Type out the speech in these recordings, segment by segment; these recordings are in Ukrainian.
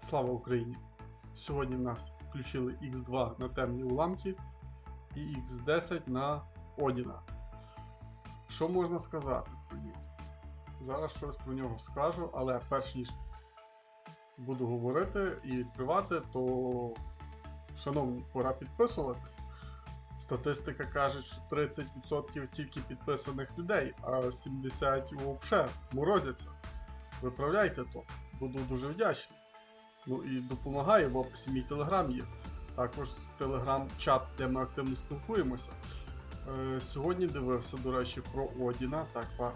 Слава Україні! Сьогодні в нас включили X2 на темні уламки і X10 на Одіна. Що можна сказати про нього? Зараз щось про нього скажу, але перш ніж буду говорити і відкривати, то, шановні, пора підписуватись. Статистика каже, що 30% тільки підписаних людей, а 70% взагалі морозяться. Виправляйте то, буду дуже вдячний. Ну і допомагає в описі мій телеграм є. Також телеграм-чат, де ми активно спілкуємося. Е, сьогодні дивився, до речі, про Одіна. Так, па.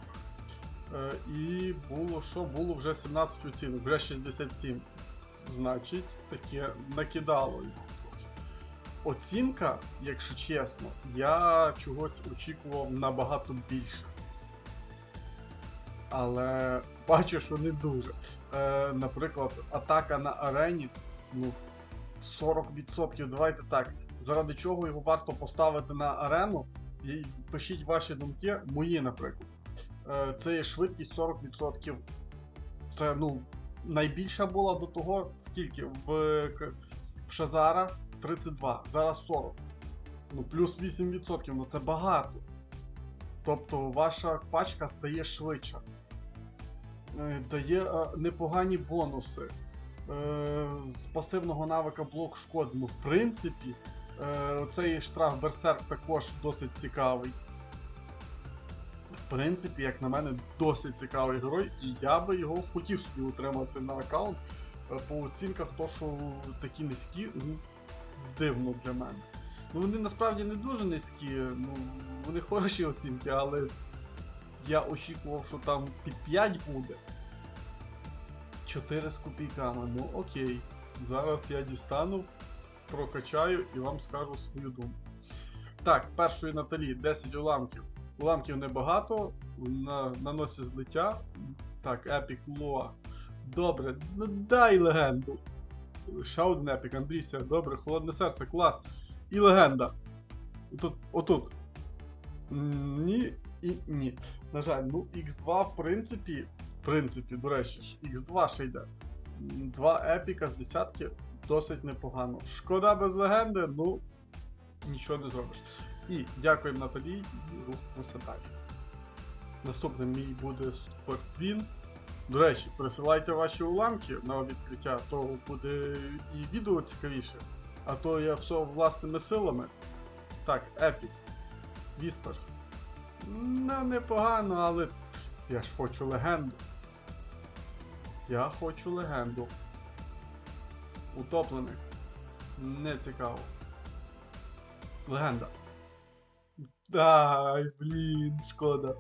Е, і було що? Було вже 17 оцінок, вже 67. Значить, таке накидало його. Оцінка, якщо чесно, я чогось очікував набагато більше. Але бачу, що не дуже. Е, наприклад, атака на арені, ну, 40%. Давайте так. Заради чого його варто поставити на арену? І пишіть ваші думки, мої, наприклад. Е, це є швидкість 40%. Це, ну, найбільша була до того, скільки? В, в Шазара 32, зараз 40. Ну, плюс 8%, ну це багато. Тобто ваша пачка стає швидша. Е, Дає е, непогані бонуси. Е, З пасивного навика блок шкод. Ну, в принципі, цей штраф Берсерк також досить цікавий. В принципі, як на мене, досить цікавий герой, і я би його хотів собі утримати на аккаунт. По оцінках, то, що такі низькі, ну, дивно для мене. Ну, вони насправді не дуже низькі, ну, вони хороші оцінки, але я очікував, що там під 5 буде. 4 з копійками. Ну окей. Зараз я дістану, прокачаю і вам скажу свою думку. Так, першої Наталі 10 уламків. Уламків небагато, на, наносить злиття. Так, Епік Лоа. Добре, ну дай легенду. Ще один епік, Андрійся, добре, холодне серце, клас. І легенда. Тут, отут. Ні і ні. На жаль, ну X2 в принципі, в принципі, до речі, ж, X2 ще йде. Два епіка з десятки досить непогано. Шкода без легенди, ну нічого не зробиш. І дякуємо Наталі і рухаємося далі. Наступним мій буде Спортвін. До речі, присилайте ваші уламки на відкриття, то буде і відео цікавіше. А то я все власними силами. Так, Епік. Віспер. Ну, непогано, але я ж хочу легенду. Я хочу легенду. Утоплених. Не цікаво. Легенда. Ай, блін, шкода.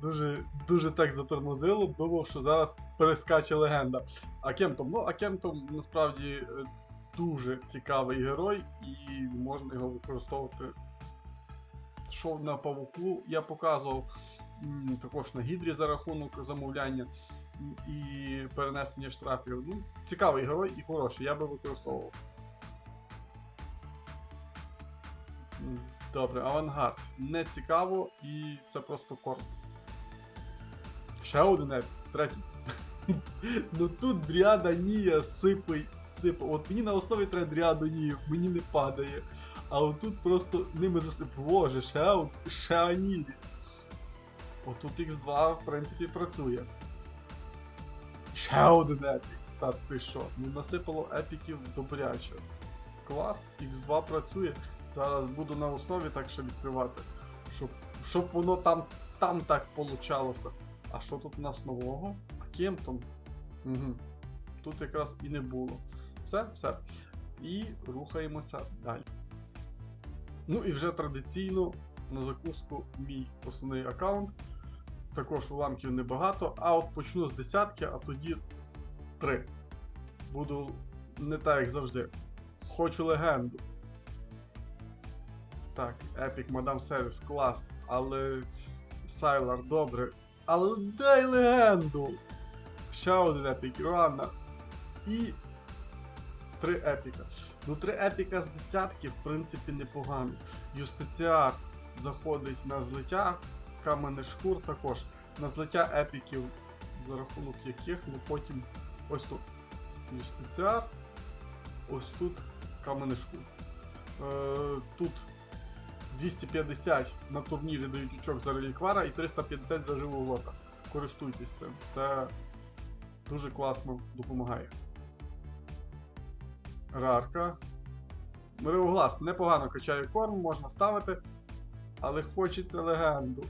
Дуже, дуже так затормозило, думав, що зараз перескаче легенда. А Кемтом, ну, а Кемтом насправді е, дуже цікавий герой, і можна його використовувати. Шов на павуку, я показував також на гідрі за рахунок замовляння і перенесення штрафів. Ну, цікавий герой і хороший, я би використовував. Добре, авангард. Не цікаво і це просто корт. Ще один епік, третій. ну тут Дріада Нія сипай, сипай. От мені на основі треба Дріаду Нію, мені не падає. А отут просто ними засип. Боже, ще, ще. Отут X2 в принципі працює. Ще один епік. Та ти що? Ну насипало епіків добряче. Клас, X2 працює. Зараз буду на основі так ще відкривати. Щоб, щоб воно там, там так получалося. А що тут у нас нового? А Кемптон? Угу. Тут якраз і не було. Все, все. І рухаємося далі. Ну і вже традиційно на закуску мій основний аккаунт. Також уламків небагато, а от почну з десятки, а тоді три. Буду не так, як завжди. Хочу легенду. Так, Epic Madame Service клас, але Сайлар добре. Але дай легенду! Ще один епік, Руанна. І три епіка. Ну, три епіка з десятки, в принципі, непогано. Юстиціар заходить на злиття, каменний шкур також. На злиття епіків, за рахунок яких, ну потім ось тут. Юстиціар. Ось тут каменешку. Е, тут 250 на турнірі дають очок за реліквара і 350 за живу лота. Користуйтесь цим. Це дуже класно допомагає. Рарка. Мироглас непогано качає корм, можна ставити. Але хочеться легенду.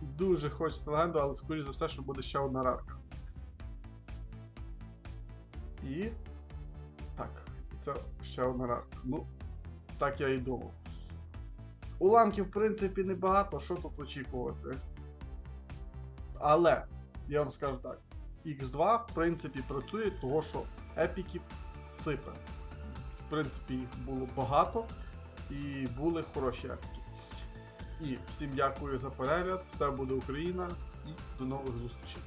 Дуже хочеться легенду, але скоріш за все, що буде ще одна рарка. І. Так, і це ще одна рарка. Ну, так я і думав. Уламків, в принципі, небагато, що тут очікувати. Але, я вам скажу так, X2, в принципі, працює, того що епіків сипе. В принципі, було багато і були хороші акції. І всім дякую за перегляд. Все буде Україна і до нових зустрічей.